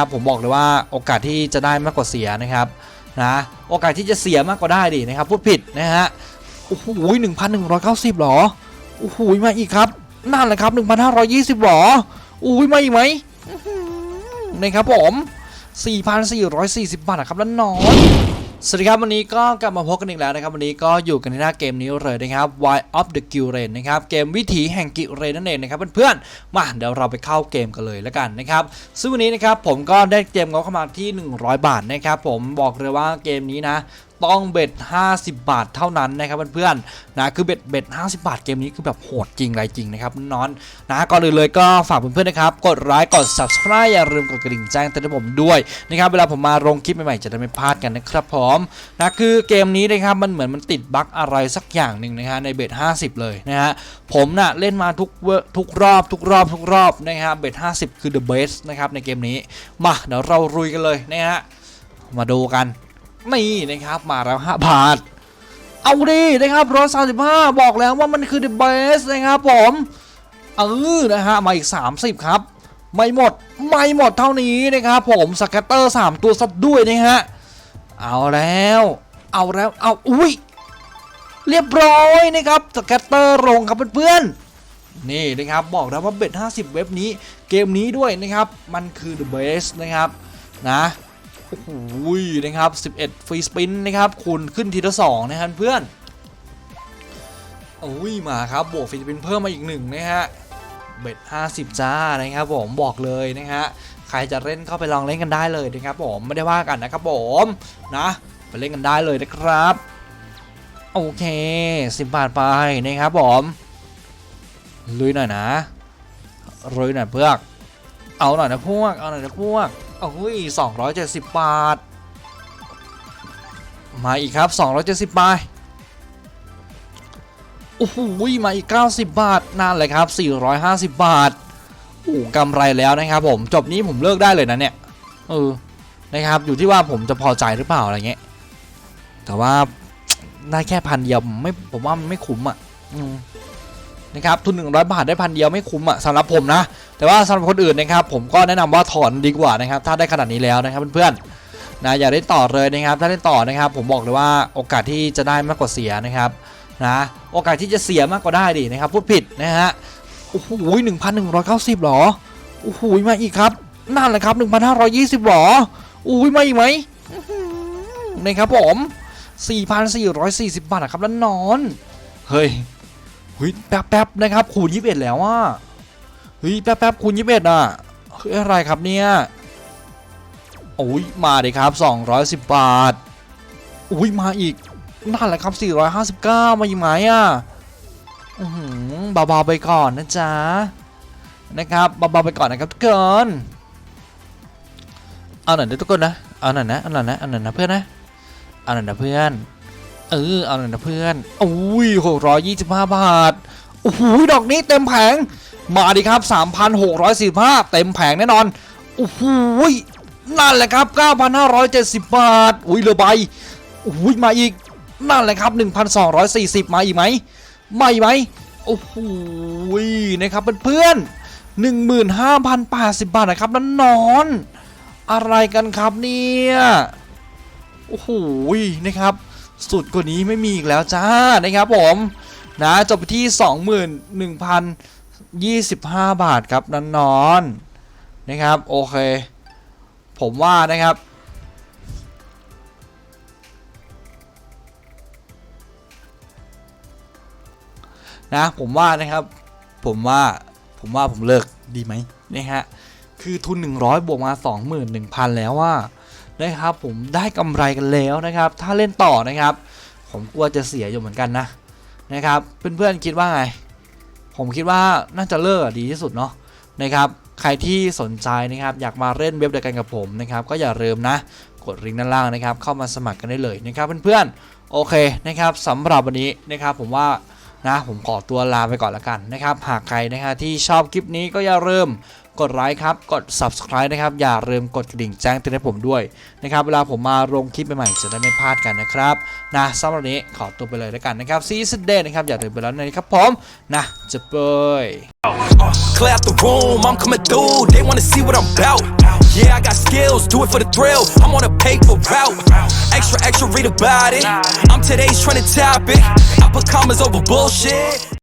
ครับผมบอกเลยว่าโอกาสที่จะได้มากกว่าเสียนะครับนะโอกาสที่จะเสียมากกว่าได้ดินะครับพูดผิดนะฮะโอ้โหหนึ่งพันหนึ่งร้อยเก้าสิบหรอโอ้โหมาอีกครับนั่นแหละครับหนึ่งพันห้าร้อยยี่สิบหรอโอ้ยมาอีกไหมนะครับผมสี่พันสี่ร้อยสี่สิบบาทนะครับแล้วนอน สวัสดีครับวันนี้ก็กลับมาพบกันอีกแล้วนะครับ วันนี้ก็อยู่กันในหน้าเกมนี้เลยนะครับ Why of the g i l r e n นะครับเกมวิถีแห่งกิเรนนั่นเองนะครับเพื่อนๆมาเดี๋ยวเราไปเข้าเกมกันเลยแล้วกันนะครับซึ่งวันนี้นะครับผมก็ได้เกมงบเข้ามาที่ 100 บาทนะครับผมบอกเลยว่าเกมนี้นะ ต้องเบ็ด 50 บาทเท่านั้นนะครับเพื่อนๆนะคือเบ็ดเบ็ด50 บาทเกมนี้คือแบบโหดจริงไรจริงนะครับน้อนนะก่อนอื่นเลยก็ฝากเพื่อนๆนะครับกดไลค์กด subscribe อย่าลืมกดกระดิ่งแจ้งเตือนผมด้วยนะครับเวลาผมมาลงคลิปใหม่ๆจะได้ไม่พลาดกันนะครับผมนะคือเกมนี้นะครับมันเหมือนมันติดบั๊กอะไรสักอย่างหนึ่งนะฮะในเบ็ด50 เลยนะฮะผมน่ะเล่นมาทุกเวทุกรอบทุกรอบทุกรอบนะครับเบ็ด50 คือ the best นะครับในเกมนี้มาเดี๋ยวเราลุยกันเลยนะฮะมาดูกัน นี่นะครับมาแล้วห้าบาท เอาดีนะครับร้อยสาสิบห้าบอกแล้วว่ามันคือ the best นะครับผมเออนะฮะมาอีก 30 ครับ ไม่หมดไม่หมดเท่านี้นะครับผมสแกตเตอร์ 3 ตัวซัดด้วยนะฮะเอาแล้ว เอาแล้วเอาอุ้ยเรียบร้อยนะครับสแกตเตอร์ลงครับเพื่อนๆนี่นะครับบอกแล้วว่าเบ็ด50 เว็บนี้เกมนี้ด้วยนะครับ มันคือ the best นะครับนะ อ้โหนะครับ 11 ฟรีสปินนะครับคูณขึ้นทีละสองนะครับเพื่อนโอ้ยมาครับบวกฟรีสปินเพิ่มมาอีกหนึ่งนะฮะเบ็ด50 จ้านะครับผมบอกเลยนะฮะใครจะเล่นเข้าไปลองเล่นกันได้เลยนะครับผมไม่ได้ว่ากันนะครับผมนะไปเล่นกันได้เลยนะครับโอเค 10 บาทไปนะครับผมลุยหน่อยนะลุยหน่อยเพื่อกเอาหน่อยนะพวกเอาหน่อยนะพวก โอ้ย270 บาท มาอีกครับ 270 บาท โอ้โหมาอีก 90 บาทนั่นเลยครับ 450 บาท โอ้กำไรแล้วนะครับผม จบนี้ผมเลิกได้เลยนะเนี่ย เออ นะครับ อยู่ที่ว่าผมจะพอใจหรือเปล่าอะไรเงี้ย แต่ว่าได้แค่พันเดียวไม่ผมว่ามันไม่คุ้มอะ นะครับทุน 100 บาทได้พันเดียวไม่คุ้มอะสำหรับผมนะ แต่ว่าสำหรับคนอื่นนะครับผมก็แนะนำว่าถอนดีกว่านะครับถ้าได้ขนาดนี้แล้วนะครับเพื่อนๆนะอย่าได้ต่อเลยนะครับถ้าได้ต่อนะครับ ผมบอกเลยว่าโอกาสที่จะได้มากกว่าเสียนะครับนะโอกาสที่จะเสียมากกว่าได้ดินะครับพูดผิดนะฮะโอ้โหหนึ่งพันหนึ่งร้อยเก้าสิบหรอโอ้โหมาอีกครับนั่นแหละครับหนึ่งพันห้าร้อยยี่สิบหรออุ้ยมาอีกไหมนะครับผมสี่พันสี่ร้อยสี่สิบบาทนะครับแล้วนอน เฮ้ย เฮ้ยแป๊บแป๊บนะครับคูณยี่สิบเอ็ดแล้วอะเฮ้ยแป๊บแป๊บคูณยี่สิบเอ็ดอะเฮ้ยอะไรครับเนี่ยโอ้ยมาดิครับ210บบาทอุ้ยมาอีกนั่นแหละครับ459มาอีกไหมอะอือหือเบาๆไปก่อนนะจ๊ะนะครับเบาๆไปก่อนนะครับทุกคนเอาหน่อยนะทุกคนนะเอาหน่อยนะเอาหน่อยนะเอาหน่อยนะเพื่อนนะเอาหน่อยนะเพื่อน เออ เอาหน่อยนะเพื่อนอุ้ยหกร้อยยี่สิบห้าบาทโอ้โหดอกนี้เต็มแผง มาดิครับสามพันหกร้อยสี่ห้าเต็มแผงแน่นอนโอ้โหนั่นแหละครับเก้าพันห้าร้อยเจ็ดสิบบาท อุ้ยเรือใบโอ้ยมาอีก นั่นแหละครับหนึ่งพันสองร้อยสี่สิบมาอีกไหมมาอีกไหมโอ้โหนะครับเพื่อนๆหนึ่งหมื่นห้าพันแปดสิบบาทนะครับนั่นนอน อะไรกันครับเนี่ย โอ้โหนะครับ สุดกว่านี้ไม่มีอีกแล้วจ้านะครับผมนะจบที่ 21,025 บาทครับนันนอนนะครับโอเค ผมว่านะครับ นะผมว่านะครับผมว่าผมว่าผมเลิกดีไหมนะฮะคือทุน 100 บวกมา 21,000 แล้วว่า นะครับผมได้กำไรกันแล้วนะครับ ถ้าเล่นต่อนะครับ ผมกลัวจะเสียอยู่เหมือนกันนะนะครับ เพื่อนๆคิดว่าไง ผมคิดว่าน่าจะเลิกดีที่สุดเนาะนะครับใครที่สนใจนะครับอยากมาเล่นเว็บเดียวกันกับผมนะครับก็อย่าลืมนะกดลิงก์ด้านล่างนะครับเข้ามาสมัครกันได้เลยนะครับเพื่อนๆโอเคนะครับสำหรับวันนี้นะครับผมว่านะผมขอตัวลาไปก่อนละกันนะครับหากใครนะครับที่ชอบคลิปนี้ก็อย่าลืม กดไลค์ครับ กด subscribe นะครับ อย่าลืมกดกระดิ่งแจ้งเตือนให้ผมด้วยนะครับ เวลาผมมาลงคลิปใหม่ๆจะได้ไม่พลาดกันนะครับนะสำหรับนี้ขอตัวไปเลยแล้วกันนะครับซีซั่นเดย์นะครับ อย่าลืมไปแล้วนะครับผมนะจะเปย Clear out the room, I'm coming through. They wanna see what I'm about. Yeah, I got skills, do it for the thrill. I'm on a paper route. Extra, extra, read about it. I'm today's trending topic. I put commas over bullshit.